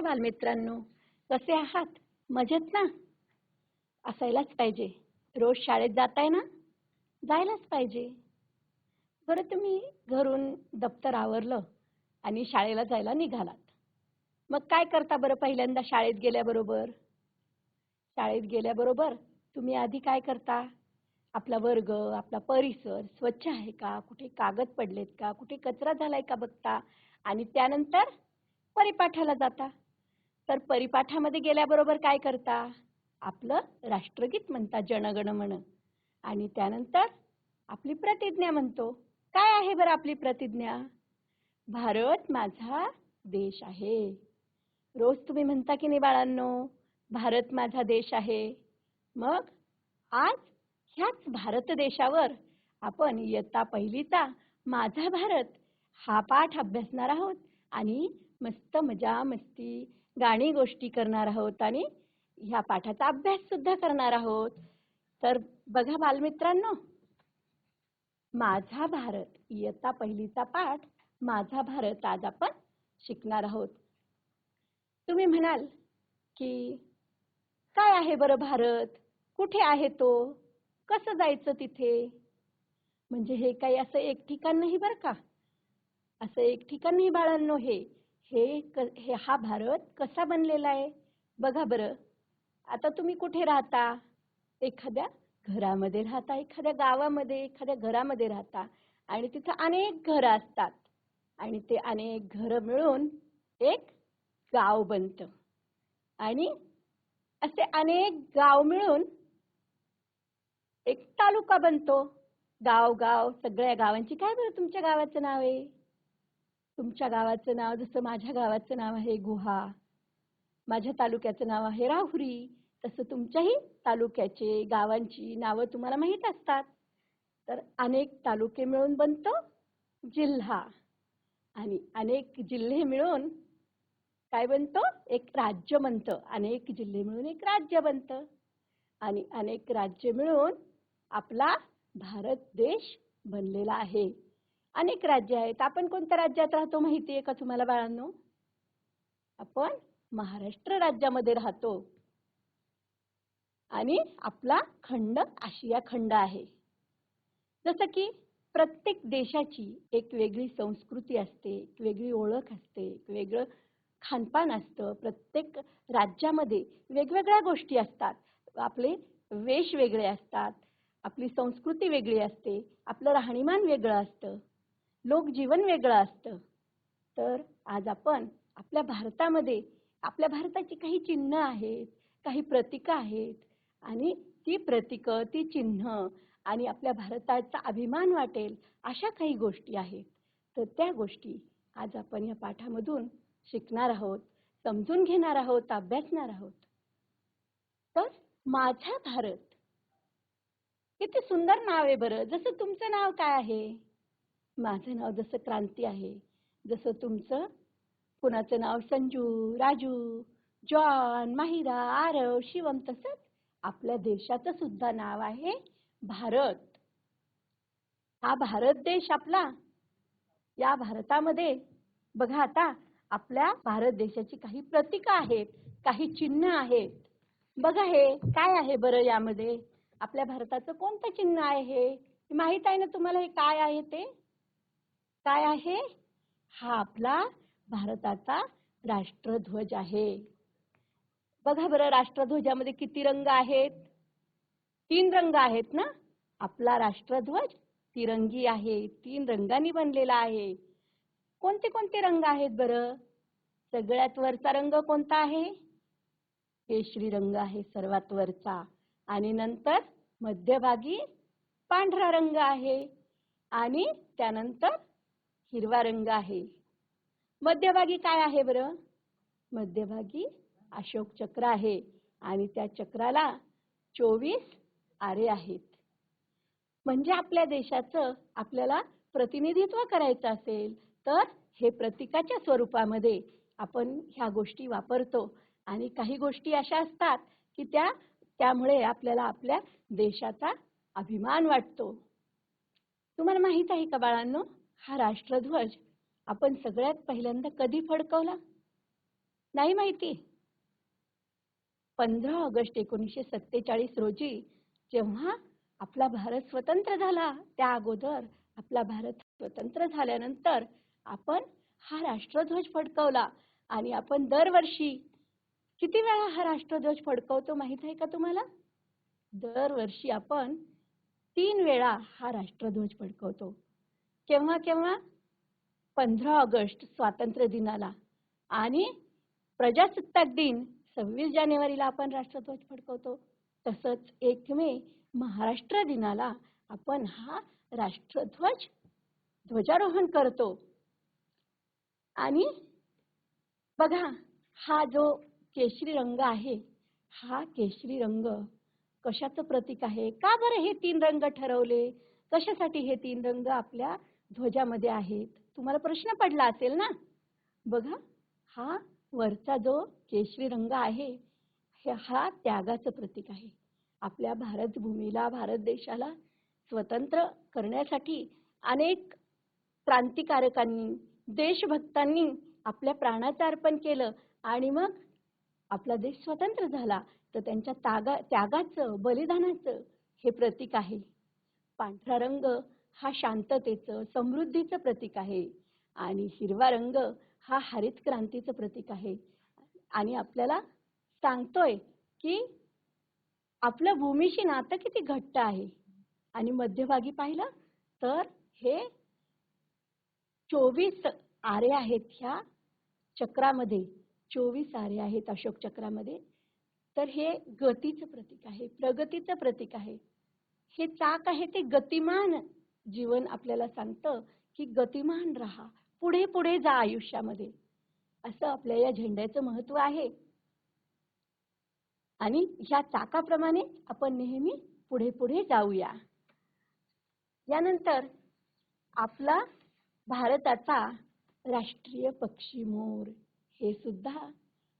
नमस्कार बालमित्रांनो. कसे आहात? मजेत ना? असायलाच पाहिजे. रोज शाळेत जाताय ना? जायलाच पाहिजे. बरं तुम्ही घरून दप्तर आवरलं आणि शाळेला जायला निघालात. मग काय करता बरं पहिल्यांदा शाळेत गेल्याबरोबर? शाळेत गेल्याबरोबर तुम्ही आधी काय करता? आपला वर्ग आपला परिसर स्वच्छ आहे का? कुठे कागद पडलेत का? कुठे कचरा झालाय का बघता? आणि त्यानंतर परिपाठाला जाता. तर परिपाठामध्ये गेल्याबरोबर काय करता? आपलं राष्ट्रगीत म्हणता जनगण म्हण. आणि त्यानंतर आपली प्रतिज्ञा म्हणतो. काय आहे बरं आपली प्रतिज्ञा? भारत माझा देश आहे. रोज तुम्ही म्हणता की नाही बाळांनो? भारत माझा देश आहे. मग आज ह्याच भारत देशावर आपण इयत्ता पहिलीचा माझा भारत हा पाठ अभ्यासणार आहोत. आणि मस्त मजा मस्ती गाणी गोष्टी करणार आहोत आणि ह्या पाठाचा अभ्यास सुद्धा करणार आहोत. तर बघा बालमित्रांनो माझा भारत इयत्ता पहिलीचा पाठ माझा भारत आज आपण शिकणार आहोत. तुम्ही म्हणाल की काय आहे बरं भारत? कुठे आहे तो? कसं जायचं तिथे? म्हणजे हे काही असं एक ठिकाण नाही बरं का? असं एक ठिकाण नाही बाळांनो हे. हे क हे हा भारत कसा बनलेला आहे? बघा बरं. आता तुम्ही कुठे राहता? एखाद्या घरामध्ये राहता एखाद्या गावामध्ये एखाद्या घरामध्ये राहता आणि तिथं अनेक घरं असतात आणि ते अनेक घरं मिळून एक गाव बनतं. आणि असे अनेक गाव मिळून एक तालुका बनतो. गाव गाव सगळ्या गावांची. काय बरं तुमच्या गावाचं नाव आहे? तुमच्या गावाचं नाव जसं माझ्या गावाचं नाव आहे गुहा. माझ्या तालुक्याचं नाव आहे राहुरी. तसं तुमच्याही तालुक्याचे गावांची नावं तुम्हाला माहीत असतात. तर अनेक तालुके मिळून बनतो जिल्हा. आणि अनेक जिल्हे मिळून काय बनतो? एक राज्य बनतं. अनेक जिल्हे मिळून एक राज्य बनतं. आणि अनेक राज्य मिळून आपला भारत देश बनलेला आहे. अनेक राज्य आहेत. आपण कोणत्या राज्यात राहतो माहिती आहे का तुम्हाला बाळांनो? आपण महाराष्ट्र राज्यामध्ये राहतो. आणि आपला खंड आशिया खंड आहे. जसं की प्रत्येक देशाची एक वेगळी संस्कृती असते एक वेगळी ओळख असते एक वेगळं खानपान असतं. प्रत्येक राज्यामध्ये वेगवेगळ्या गोष्टी असतात. आपले वेश वेगळे असतात. आपली संस्कृती वेगळी असते. आपलं राहणीमान वेगळं असतं. लोकजीवन वेगळं असतं. तर आज आपण आपल्या भारतामध्ये आपल्या भारताची काही चिन्ह आहेत काही प्रतीकं आहेत आणि ती प्रतीकं ती चिन्ह आणि आपल्या भारताचा अभिमान वाटेल अशा काही गोष्टी आहेत. तर त्या गोष्टी आज आपण या पाठामधून शिकणार आहोत समजून घेणार आहोत अभ्यासणार आहोत. तर माझा भारत. किती सुंदर नाव आहे बरं. जसं तुमचं नाव काय आहे? माझं नाव जसं क्रांती आहे जसं तुमचं. कुणाचं नाव संजू राजू जॉन माहिरा आरव शिवम तसंच आपल्या देशाचं सुद्धा नाव आहे भारत. हा भारत देश आपला. या भारतामध्ये बघा आता आपल्या भारत देशाची काही प्रतीक आहेत काही चिन्ह आहेत. बघा हे काय आहे बरं यामध्ये? आपल्या भारताचं कोणतं चिन्ह आहे? हे माहीत आहे ना तुम्हाला हे काय आहे ते? काय आहे? हा आपला भारताचा राष्ट्रध्वज आहे. बघा बरं राष्ट्रध्वजामध्ये किती रंग आहेत? तीन रंग आहेत ना? आपला राष्ट्रध्वज तिरंगी आहे. तीन रंगांनी बनलेला आहे. कोणते कोणते रंग आहेत बरं? सगळ्यात वरचा रंग कोणता आहे? केशरी रंग आहे सर्वात वरचा. आणि नंतर मध्यभागी पांढरा रंग आहे. आणि त्यानंतर हिरवा रंग आहे. मध्यभागी काय आहे बरं? मध्यभागी अशोक चक्र आहे आणि त्या चक्राला चोवीस आरे आहेत. म्हणजे आपल्या देशाचं आपल्याला प्रतिनिधित्व करायचं असेल तर हे प्रतीकाच्या स्वरूपामध्ये आपण ह्या गोष्टी वापरतो. आणि काही गोष्टी अशा असतात की त्या त्यामुळे आपल्याला आपल्या देशाचा अभिमान वाटतो. तुम्हाला माहीत आहे का बाळांनो? हा राष्ट्रध्वज आपण सगळ्यात पहिल्यांदा कधी फडकवला? नाही माहिती. पंधरा ऑगस्ट एकोणीसशे सत्तेचाळीस रोजी जेव्हा आपला भारत स्वतंत्र झाला त्या अगोदर आपला भारत स्वतंत्र झाल्यानंतर आपण हा राष्ट्रध्वज फडकवला आणि आपण दरवर्षी किती वेळा हा राष्ट्रध्वज फडकवतो माहीत आहे का तुम्हाला? दरवर्षी आपण तीन वेळा हा राष्ट्रध्वज फडकवतो. केव्हा केव्हा? पंधरा ऑगस्ट स्वातंत्र्य दिनाला. आणि प्रजासत्ताक दिन सव्वीस जानेवारीला आपण राष्ट्रध्वज फडकवतो. तसंच एक मे महाराष्ट्र दिनाला आपण हा राष्ट्रध्वज ध्वजारोहण करतो. आणि बघा हा जो केशरी रंग आहे हा केशरी रंग कशाचं प्रतीक आहे? का बरं हे तीन रंग ठरवले? कशासाठी हे तीन रंग आपल्या ध्वजामध्ये आहेत. तुम्हाला प्रश्न पडला असेल ना? बघा हा वरचा जो केशरी रंग आहे हे हा त्यागाचं प्रतीक आहे. आपल्या भारत भूमीला भारत देशाला स्वतंत्र करण्यासाठी अनेक क्रांतिकारकांनी देशभक्तांनी आपल्या प्राणाचं अर्पण केलं आणि मग आपला देश स्वतंत्र झाला. तर त्यांच्या तागा त्यागाचं बलिदानाचं हे प्रतीक आहे. पांढरा रंग हा शांततेचं समृद्धीचं प्रतीक आहे. आणि हिरवा रंग हा हरित क्रांतीचं प्रतीक आहे. आणि आपल्याला सांगतोय की आपलं भूमीशी नातं किती घट्ट आहे. आणि मध्यभागी पाहिलं तर हे चोवीस आरे आहेत ह्या चक्रामध्ये. चोवीस आरे आहेत अशोक चक्रामध्ये. तर हे गतीचं प्रतीक आहे प्रगतीचं प्रतीक आहे. हे चाक आहे ते गतिमान जीवन आपल्याला सांगतं की गतिमान राहा पुढे पुढे जा आयुष्यामध्ये. असं आपल्या या झेंड्याचं महत्त्व आहे. आणि ह्या चाकाप्रमाणे आपण नेहमी पुढे पुढे जाऊया. यानंतर आपला भारताचा राष्ट्रीय पक्षी मोर हे सुद्धा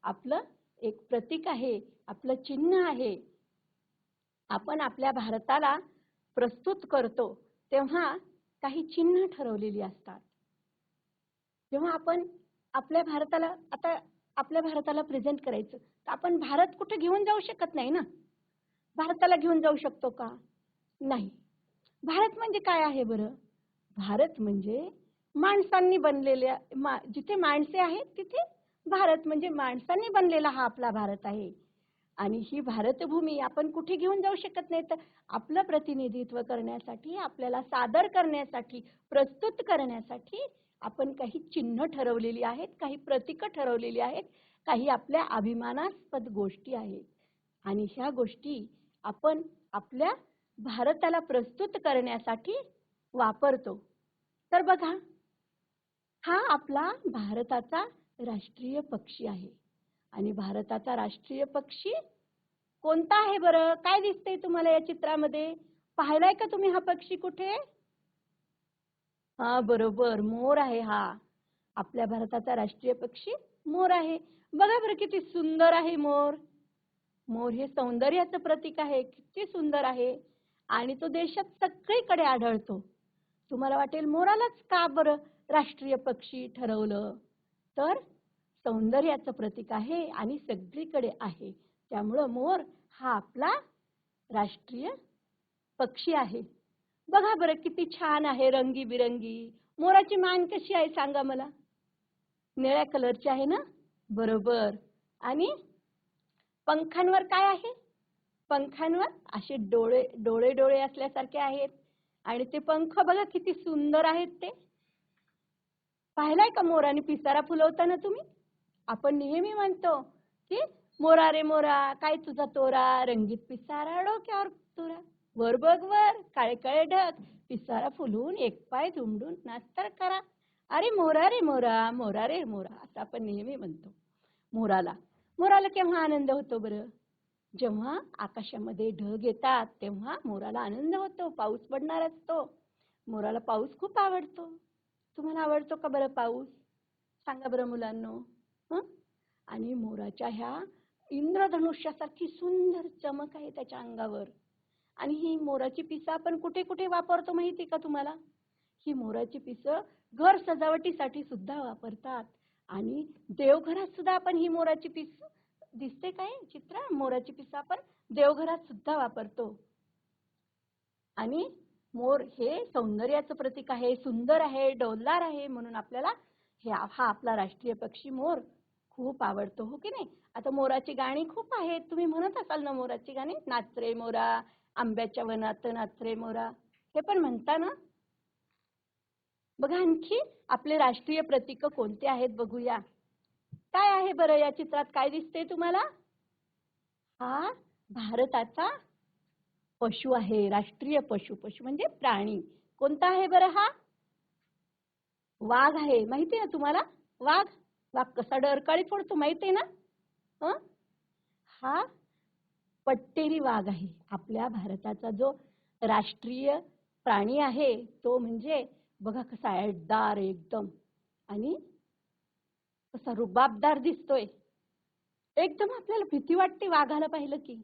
आपलं एक प्रतीक आहे आपलं चिन्ह आहे. आपण आपल्या भारताला प्रस्तुत करतो. तेव्हा काही चिन्ह ठरवलेली असतात. जेव्हा आपण आपल्या भारताला आता आपल्या भारताला प्रेझेंट करायचं तर आपण भारत कुठे घेऊन जाऊ शकत नाही ना? भारताला घेऊन जाऊ शकतो का? नाही. भारत म्हणजे काय आहे बरं? भारत म्हणजे माणसांनी बनलेल्या मा जिथे माणसे आहेत तिथे भारत म्हणजे माणसांनी बनलेला हा आपला भारत आहे. आणि ही भारतभूमी आपण कुठे घेऊन जाऊ शकत नाही? तर आपलं प्रतिनिधित्व करण्यासाठी आपल्याला सादर करण्यासाठी प्रस्तुत करण्यासाठी आपण काही चिन्ह ठरवलेली आहेत काही प्रतीकं ठरवलेली आहेत काही आपल्या अभिमानास्पद गोष्टी आहेत. आणि ह्या गोष्टी आपण आपल्या भारताला प्रस्तुत करण्यासाठी वापरतो. तर बघा हा आपला भारताचा राष्ट्रीय पक्षी आहे. आणि भारताचा राष्ट्रीय पक्षी कोणता आहे बरं? काय दिसतंय तुम्हाला या चित्रामध्ये? पाहिलाय का तुम्ही हा पक्षी कुठे? हा बरोबर. मोर आहे हा. आपल्या भारताचा राष्ट्रीय पक्षी मोर आहे. बघा बरं किती सुंदर आहे मोर. मोर हे सौंदर्याचं प्रतीक आहे. किती सुंदर आहे. आणि तो देशात सगळीकडे आढळतो. तुम्हाला वाटेल मोरालाच का बरं राष्ट्रीय पक्षी ठरवलं? तर सौंदर्याचं प्रतीक आहे आणि सगळीकडे आहे. त्यामुळं मोर हा आपला राष्ट्रीय पक्षी आहे. बघा बरं किती छान आहे रंगीबिरंगी. मोराची मान कशी आहे सांगा मला. निळ्या कलरची आहे ना? बरोबर. आणि पंखांवर काय आहे? पंखांवर असे डोळे डोळे डोळे असल्यासारखे आहेत. आणि ते पंख बघा किती सुंदर आहेत ते. पाहिलाय का मोराने पिसारा फुलवताना तुम्ही? आपण नेहमी म्हणतो की मोरा रे मोरा काय तुझा तोरा? रंगीत पिसारा डोक्यावर तुरा. वर बघ वर काळे काळे ढग. पिसारा फुलवून एक पाय झुमडून नास्तर करा. अरे मोरा रे मोरा मोरा रे मोरा असं आपण नेहमी म्हणतो. मोराला. मोराला केव्हा आनंद होतो बरं? जेव्हा आकाशामध्ये ढग येतात तेव्हा मोराला आनंद होतो. पाऊस पडणार असतो. मोराला पाऊस खूप आवडतो. तुम्हाला आवडतो का बरं पाऊस? सांगा बरं मुलांनो. आणि मोराच्या ह्या इंद्रधनुष्यासारखी सुंदर चमक आहे त्याच्या अंगावर. आणि ही मोराची पिसं आपण कुठे कुठे वापरतो माहिती का तुम्हाला? ही मोराची पिसं घर सजावटीसाठी सुद्धा वापरतात. आणि देवघरात सुद्धा आपण ही मोराची पिस दिसते काय चित्र? मोराची पिसं आपण देवघरात सुद्धा वापरतो. आणि मोर हे सौंदर्याचं प्रतीक आहे सुंदर आहे डौलदार आहे म्हणून आपल्याला हे हा आपला राष्ट्रीय पक्षी मोर खूप आवडतो हो की नाही? आता मोराची गाणी खूप आहेत. तुम्ही म्हणत असाल ना मोराची गाणी नाचरे मोरा आंब्याच्या वनात नाचरे मोरा. हे पण म्हणता ना? बघा आणखी आपले राष्ट्रीय प्रतीक कोणते आहेत बघूया. काय आहे बरं या चित्रात? काय दिसते तुम्हाला? हा भारताचा पशु आहे राष्ट्रीय पशु पशु म्हणजे प्राणी. कोणता आहे बरं हा? वाघ आहे. माहिती ना तुम्हाला? वाघ? वाघ कसा डरकाळी फोडतो माहिती आहे ना? हा? पट्टेरी वाघ आहे. आपल्या भारताचा जो राष्ट्रीय प्राणी आहे तो म्हणजे बघा कसा ऍडदार एकदम. आणि कसा रुबाबदार दिसतोय. एकदम आपल्याला भीती वाटते वाघाला पाहिलं की.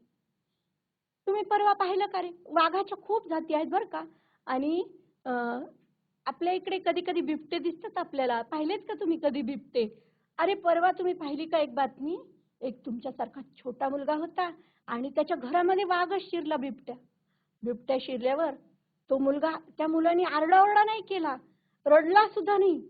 तुम्ही परवा पाहिलं का रे? वाघाच्या खूप जाती आहेत बरं का. आणि आपल्या इकडे कधी कधी बिबटे दिसतात आपल्याला. पाहिलेत का तुम्ही कधी बिबटे? अरे परवा तुम्ही पाहिली का एक बातमी? एक तुमच्यासारखा छोटा मुलगा होता आणि त्याच्या घरामध्ये वाघच शिरला बिबट्या. बिबट्या शिरल्यावर तो मुलगा त्या मुलाने आरडाओरडा नाही केला रडला सुद्धा नाही.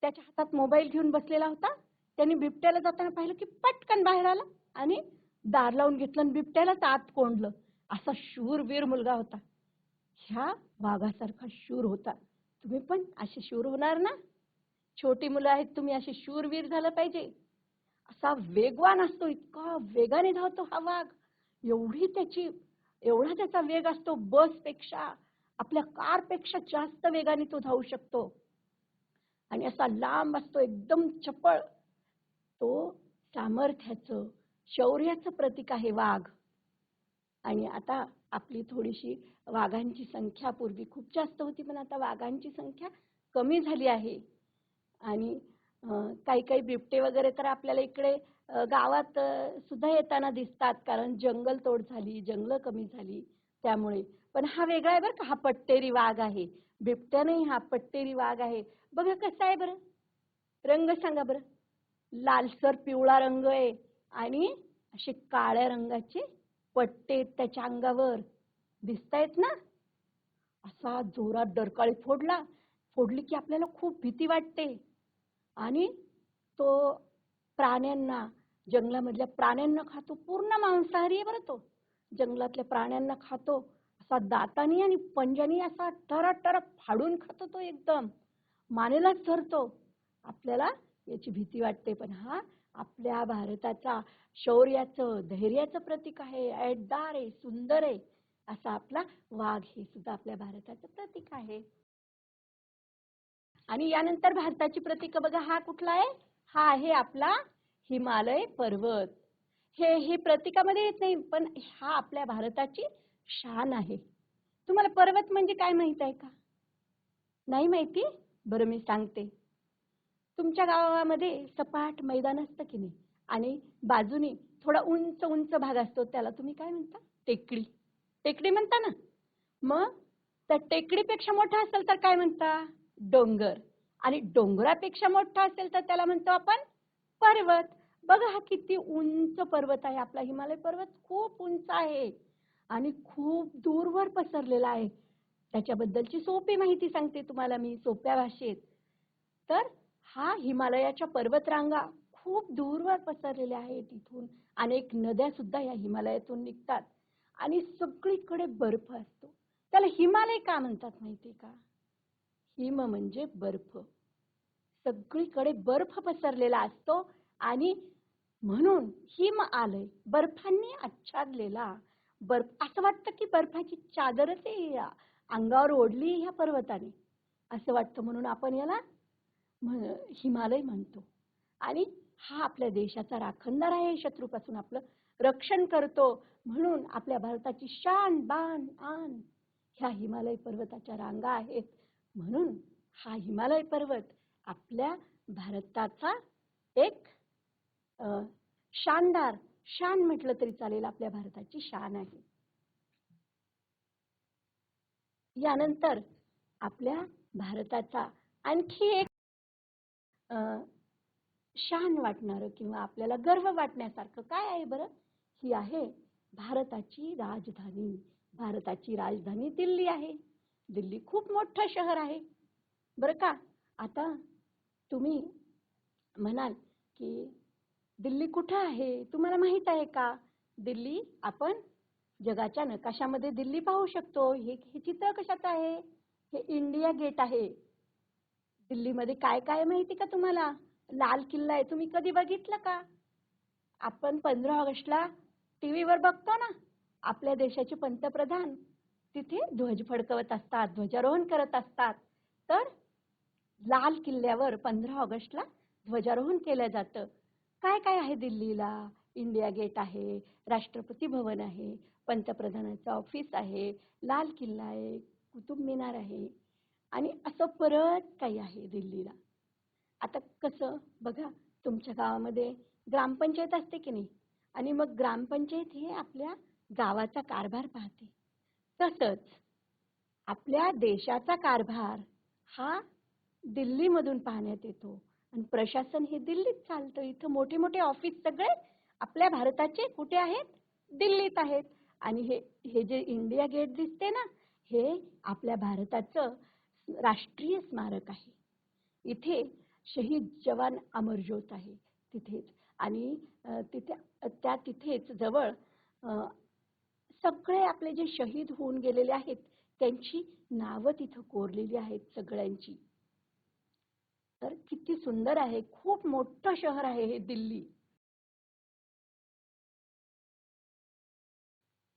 त्याच्या हातात मोबाईल घेऊन बसलेला होता. त्यांनी बिबट्याला जाताना पाहिलं की पटकन बाहेर आला आणि दार लावून घेतलं आणि बिबट्यालाच आत कोंडलं. असा शूरवीर मुलगा होता. ह्या वाघासारखा शूर होता. तुम्ही पण असे शूर होणार ना? छोटी मुलं आहेत तुम्ही असे शूरवीर झालं पाहिजे. असा वेगवान असतो इतका वेगाने धावतो हा वाघ. एवढी त्याची एवढा त्याचा वेग असतो बसपेक्षा आपल्या कारपेक्षा जास्त वेगाने तो धावू शकतो. आणि असा लांब असतो एकदम चपळ. तो सामर्थ्याचं शौर्याचं प्रतीक आहे वाघ. आणि आता आपली थोडीशी वाघांची संख्या पूर्वी खूप जास्त होती पण आता वाघांची संख्या कमी झाली आहे. आणि काही काही बिबटे वगैरे तर आपल्याला इकडे गावात सुद्धा येताना दिसतात. कारण जंगल तोड झाली जंगलं कमी झाली त्यामुळे. पण हा वेगळा आहे बरं का हा पट्टेरी वाघ आहे. बिबट्या नाही हा पट्टेरी वाघ आहे. बघा कसा आहे बरं. रंग सांगा बरं. लालसर पिवळा रंग आहे आणि असे काळ्या रंगाचे पट्टे आहेत त्याच्या अंगावर. दिसतायत ना? असा जोरात डरकाळी फोडला. फोडली की आपल्याला खूप भीती वाटते. आणि तो प्राण्यांना जंगलामधल्या प्राण्यांना खातो. पूर्ण मांसाहारी आहे बरं तो. जंगलातल्या प्राण्यांना खातो. असा दातानी आणि पंजानी असा टरक टरक फाडून खातो तो एकदम. मानेलाच धरतो. आपल्याला याची भीती वाटते पण हा आपल्या भारताचा शौर्याचं धैर्याचं प्रतीक आहे. ऐटदार आहे सुंदर आहे. असा आपला वाघ हे सुद्धा आपल्या भारताचं प्रतीक आहे. आणि यानंतर भारताची प्रतीक बघा हा कुठला आहे? हा आहे आपला हिमालय पर्वत. हे हे प्रतीकामध्ये येत नाही पण हा आपल्या भारताची शान आहे. तुम्हाला पर्वत म्हणजे काय माहीत आहे का? नाही माहिती? बरं मी सांगते. तुमच्या गावामध्ये सपाट मैदान असतं की नाही? आणि बाजूनी थोडा उंच उंच भाग असतो त्याला तुम्ही काय म्हणता? टेकडी. टेकडी म्हणता ना? मग? त्या टेकडीपेक्षा मोठा असेल तर काय म्हणता? डोंगर. आणि डोंगरापेक्षा मोठा असेल तर त्याला म्हणतो आपण पर्वत. बघा हा किती उंच पर्वत आहे. आपला हिमालय पर्वत खूप उंच आहे. आणि खूप दूरवर पसरलेला आहे. त्याच्याबद्दलची सोपी माहिती सांगते तुम्हाला मी सोप्या भाषेत. तर हा हिमालयाच्या पर्वतरांगा खूप दूरवर पसरलेल्या आहेत इथून अनेक नद्या सुद्धा या हिमालयातून निघतात. आणि सगळीकडे बर्फ असतो. त्याला हिमालय का म्हणतात माहिती का? हिम म्हणजे बर्फ. सगळीकडे बर्फ पसरलेला असतो आणि म्हणून हिम आलंय. बर्फांनी आच्छादलेला. बर्फ असं वाटतं की बर्फाची चादरच आहे अंगावर ओढली ह्या पर्वताने. असं वाटतं म्हणून आपण याला हिमालय म्हणतो. आणि हा आपल्या देशाचा राखणदार आहे शत्रूपासून आपलं रक्षण करतो. म्हणून आपल्या भारताची शान बान आन ह्या हिमालय पर्वताच्या रांगा आहेत. म्हणून हा हिमालय पर्वत आपल्या भारताचा एक शानदार शान म्हटलं तरी चालेल आपल्या भारताची शान आहे. यानंतर आपल्या भारताचा आणखी एक शान वाटणारं किंवा आपल्याला गर्व वाटण्यासारखं काय आहे बरं? ही आहे भारताची राजधानी. भारताची राजधानी दिल्ली आहे. दिल्ली खूप मोठं शहर आहे. बरं का? आता तुम्ही म्हणाल की दिल्ली कुठं आहे? तुम्हाला माहीत आहे का? दिल्ली आपण जगाच्या नकाशामध्ये दिल्ली पाहू शकतो. हे हे चित्र कशात आहे? हे इंडिया गेट आहे. दिल्लीमध्ये काय काय माहिती का तुम्हाला? लाल किल्ला आहे. तुम्ही कधी बघितलं का? आपण पंधरा ऑगस्टला टी व्हीवर बघतो ना? आपल्या देशाचे पंतप्रधान. तिथे ध्वज फडकवत असतात ध्वजारोहण करत असतात. तर लाल किल्ल्यावर पंधरा ऑगस्टला ध्वजारोहण केलं जातं. काय काय आहे दिल्लीला? इंडिया गेट आहे राष्ट्रपती भवन आहे पंतप्रधानाचं ऑफिस आहे लाल किल्ला आहे कुतुब मिनार आहे. आणि असं परत काही आहे दिल्लीला. आता कसं? बघा तुमच्या गावामध्ये ग्रामपंचायत असते की नाही? आणि मग ग्रामपंचायत हे आपल्या गावाचा कारभार पाहते. तसंच आपल्या देशाचा कारभार हा दिल्लीमधून पाहण्यात येतो. आणि प्रशासन हे दिल्लीत चालतं. इथं मोठे मोठे ऑफिस सगळे आपल्या भारताचे कुठे आहेत? दिल्लीत आहेत. आणि हे हे जे इंडिया गेट दिसते ना हे आपल्या भारताचं राष्ट्रीय स्मारक आहे. इथे शहीद जवान अमरज्योत आहे. तिथेच. आणि तिथे त्या तिथेच जवळ सगळे आपले जे शहीद होऊन गेलेले आहेत त्यांची नावं तिथं कोरलेली आहेत सगळ्यांची. तर किती सुंदर आहे खूप मोठं शहर आहे हे दिल्ली.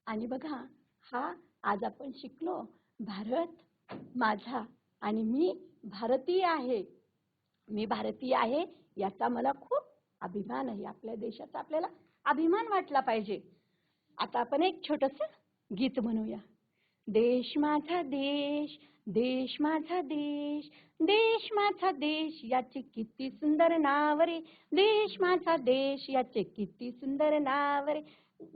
आणि बघा हा आज आपण शिकलो भारत माझा आणि मी भारतीय आहे. मी भारतीय आहे याचा मला खूप अभिमान आहे. आपल्या देशाचा आपल्याला अभिमान वाटला पाहिजे. आता आपण एक छोटस गीत म्हणूया. देश माझा देश देश माझा देश देश माझा देश याचे किती सुंदर नाव रे. देश माझा देश याचे किती सुंदर नाव रे.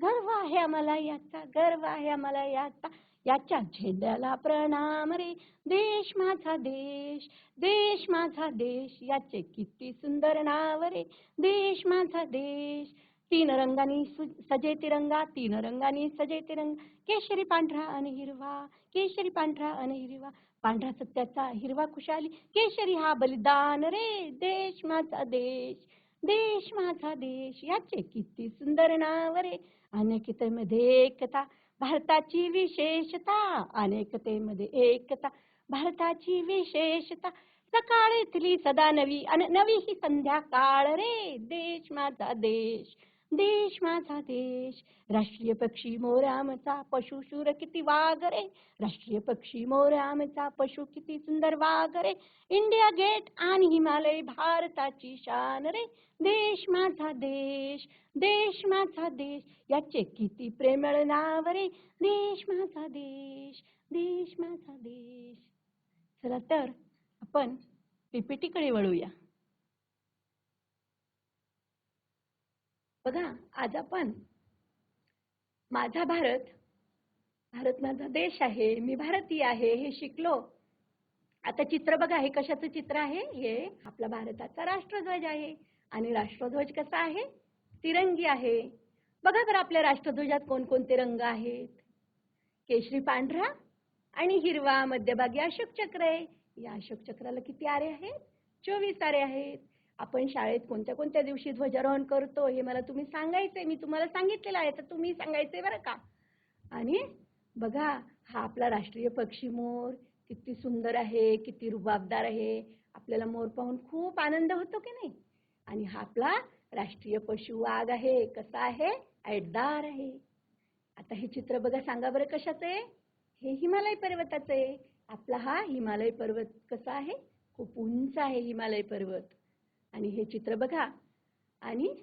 गर्व आहे आम्हाला याचा गर्व आहे आम्हाला याचा. याच्या झेंड्याला प्रणाम रे. देश माझा देश देश माझा देश याचे किती सुंदर नाव रे. देश माझा देश तीन रंगानी सजे तिरंगा तीन रंगानी सजे तिरंगा. केशरी पांढरा आणि हिरवा केशरी पांढरा आणि हिरवा. पांढरा सत्याचा हिरवा खुशाली. केशरी हा बलिदान रे. देश माझा देश देश माझा देश. याचे किती सुंदर नाव रे. अनेकतेमध्ये एकता भारताची विशेषता. अनेकतेमध्ये एकता भारताची विशेषता. सकाळीतली सदा नवी आणि नवी ही संध्याकाळ रे. देश माझा देश. देश माझा देश. राष्ट्रीय पक्षी मोरामचा पशु शूर किती वाघ रे राष्ट्रीय पक्षी मोरामचा पशु किती सुंदर वाघ रे इंडिया गेट आणि हिमालय भारताची शान रे. देश माझा देश. देश माझा देश. याचे किती प्रेमळ नाव रे. देश माझा देश. देश माझा देश. चला तर आपण पीपीटीकडे वळूया. बघा आज आपण माझा भारत भारत माझा देश आहे मी भारतीय आहे हे शिकलो. आता चित्र बघा हे कशाचं चित्र आहे? हे आपला भारताचा राष्ट्रध्वज आहे. आणि राष्ट्रध्वज कसा आहे? तिरंगी आहे. बघा तर आपल्या राष्ट्रध्वजात कोणकोणते रंग आहेत? केशरी पांढरा आणि हिरवा मध्यभागी अशोक चक्र आहे. या अशोक चक्राला किती आरे आहेत? चोवीस आरे आहेत. आपण शाळेत कोणत्या कोणत्या दिवशी ध्वजारोहण करतो हे मला तुम्ही सांगायचंय. मी तुम्हाला सांगितलेलं आहे तर तुम्ही सांगायचंय बरं का? आणि बघा हा आपला राष्ट्रीय पक्षी मोर किती सुंदर आहे किती रुबाबदार आहे. आपल्याला मोर पाहून खूप आनंद होतो की नाही? आणि हा आपला राष्ट्रीय पशु वाघ आहे. कसा आहे? ऐटदार आहे. आता हे चित्र बघा सांगा बरं कशाचं आहे? हे हिमालय पर्वताचं आहे. आपला हा हिमालय पर्वत कसा आहे? खूप उंच आहे हिमालय पर्वत. आणि हे चित्र बघा. आणि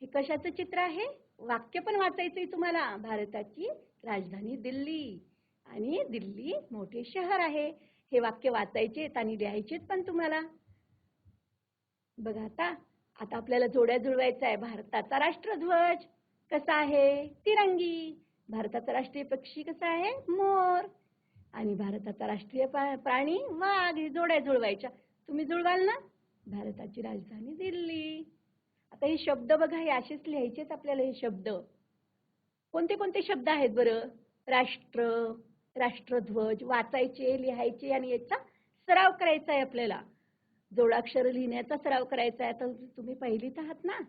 हे कशाचं चित्र आहे? वाक्य पण वाचायचंय तुम्हाला. भारताची राजधानी दिल्ली. आणि दिल्ली मोठे शहर आहे. हे वाक्य वाचायचे आणि लिहायचेत पण तुम्हाला. बघा आता. आता आपल्याला जोड्या जुळवायचा आहे. भारताचा राष्ट्रध्वज कसा आहे? तिरंगी. भारताचा राष्ट्रीय पक्षी कसा आहे? मोर. आणि भारताचा राष्ट्रीय प्राणी वाघ. जोड्या जुळवायच्या. तुम्ही जुळवाल ना? भारताची राजधानी दिल्ली. आता हे शब्द बघा हे असेच लिहायचेच आपल्याला हे शब्द. कोणते कोणते शब्द आहेत बरं? राष्ट्र राष्ट्रध्वज वाचायचे लिहायचे आणि याचा सराव करायचा आहे आपल्याला जोडाक्षर लिहिण्याचा सराव करायचा आहे तर तुम्ही पहिलीत आहात ना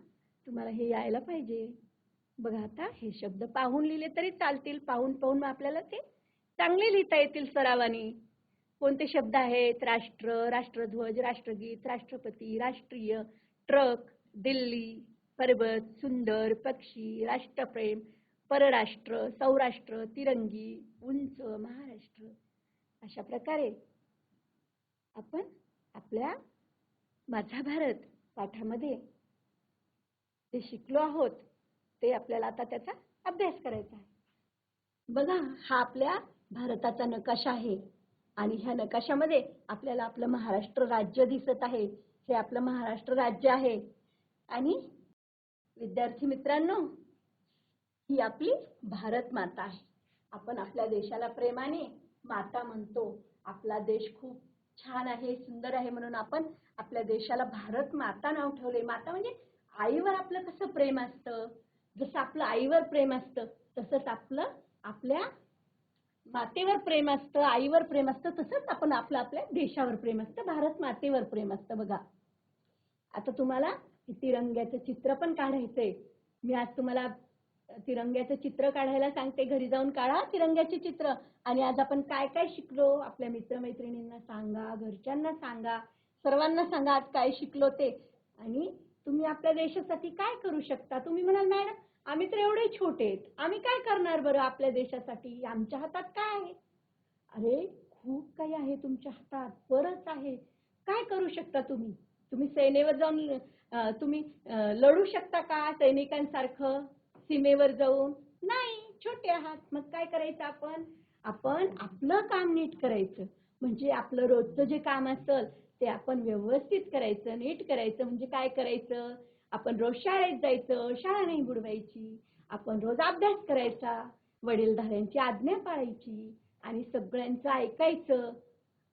तुम्हाला हे यायला पाहिजे. बघा आता हे शब्द पाहून लिहिले तरी चालतील. पाहून पाहून मग आपल्याला ते चांगले लिहिता येतील सरावाने. कोणते शब्द आहेत? राष्ट्र राष्ट्रध्वज राष्ट्रगीत राष्ट्रपती राष्ट्रीय ट्रक दिल्ली पर्वत सुंदर पक्षी राष्ट्रप्रेम परराष्ट्र सौराष्ट्र तिरंगी उंच महाराष्ट्र. अशा प्रकारे आपण आपल्या माझा भारत पाठामध्ये जे शिकलो आहोत ते आपल्याला आता त्याचा अभ्यास करायचा आहे. बघा हा आपल्या भारताचा नकाशा आहे. आणि ह्या नकाशामध्ये आपल्याला आपलं महाराष्ट्र राज्य दिसत आहे. हे आपलं महाराष्ट्र राज्य आहे. आणि विद्यार्थी मित्रांनो ही आपली भारत माता आहे. आपण आपल्या देशाला प्रेमाने माता म्हणतो. आपला देश खूप छान आहे सुंदर आहे म्हणून आपण आपल्या देशाला भारत माता नाव ठेवले माता म्हणजे आईवर आपलं कसं प्रेम असतं? जसं आपलं आईवर प्रेम असतं तसंच आपलं आपल्या मातेवर प्रेम असतं आईवर प्रेम असतं तसंच आपण आपलं आपल्या देशावर प्रेम असतं भारत मातेवर प्रेम असतं बघा. आता तुम्हाला तिरंग्याचं चित्र पण काढायचंय. मी आज तुम्हाला तिरंग्याचं चित्र काढायला सांगते. घरी जाऊन काढा तिरंग्याचे चित्र. आणि आज आपण काय काय शिकलो? आपल्या मित्रमैत्रिणींना सांगा घरच्यांना सांगा सर्वांना सांगा आज काय शिकलो ते. आणि तुम्ही आपल्या देशासाठी काय करू शकता? तुम्ही म्हणाल मॅडम आम्ही तर एवढे छोटे आहेत. आम्ही काय करणार बरं आपल्या देशासाठी? आमच्या हातात काय आहे? अरे खूप काही आहे तुमच्या हातात. बरंच आहे. काय करू शकता तुम्ही? तुम्ही सेनेवर जाऊन तुम्ही लढू शकता का सैनिकांसारखं? सीमेवर जाऊन? नाही छोटे आहात. मग काय करायचं आपण? आपण आपलं काम नीट करायचं. म्हणजे आपलं रोजचं जे काम असेल ते आपण व्यवस्थित करायचं नीट करायचं. म्हणजे काय करायचं? आपण रोज शाळेत जायचं शाळा नाही बुडवायची. आपण रोज अभ्यास करायचा वडीलधाऱ्यांची आज्ञा पाळायची आणि सगळ्यांचं ऐकायचं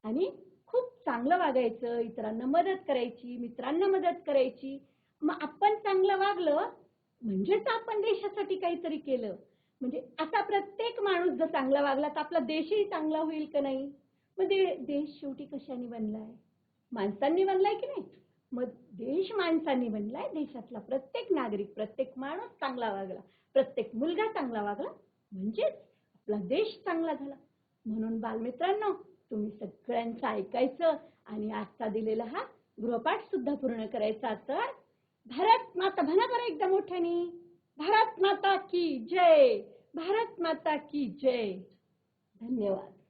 आणि खूप चांगलं वागायचं. इतरांना मदत करायची मित्रांना मदत करायची. मग आपण चांगलं वागलं म्हणजेच आपण देशासाठी काहीतरी केलं. म्हणजे असा प्रत्येक माणूस जर चांगला वागला तर आपला देशही चांगला होईल का नाही? मग दे- देश शेवटी कशाने बनलाय? माणसांनी बनलाय की नाही? मग देश माणसांनी बनलाय देशातला प्रत्येक नागरिक प्रत्येक माणूस चांगला वागला प्रत्येक मुलगा चांगला वागला म्हणजेच आपला देश चांगला झाला. म्हणून बालमित्रांनो तुम्ही सगळ्यांचं ऐकायचं आणि आजचा दिलेला हा गृहपाठ सुद्धा पूर्ण करायचा तर भारत माता म्हणा बरं एकदा मोठ्याने. भारत माता की जय. भारत माता की जय. धन्यवाद.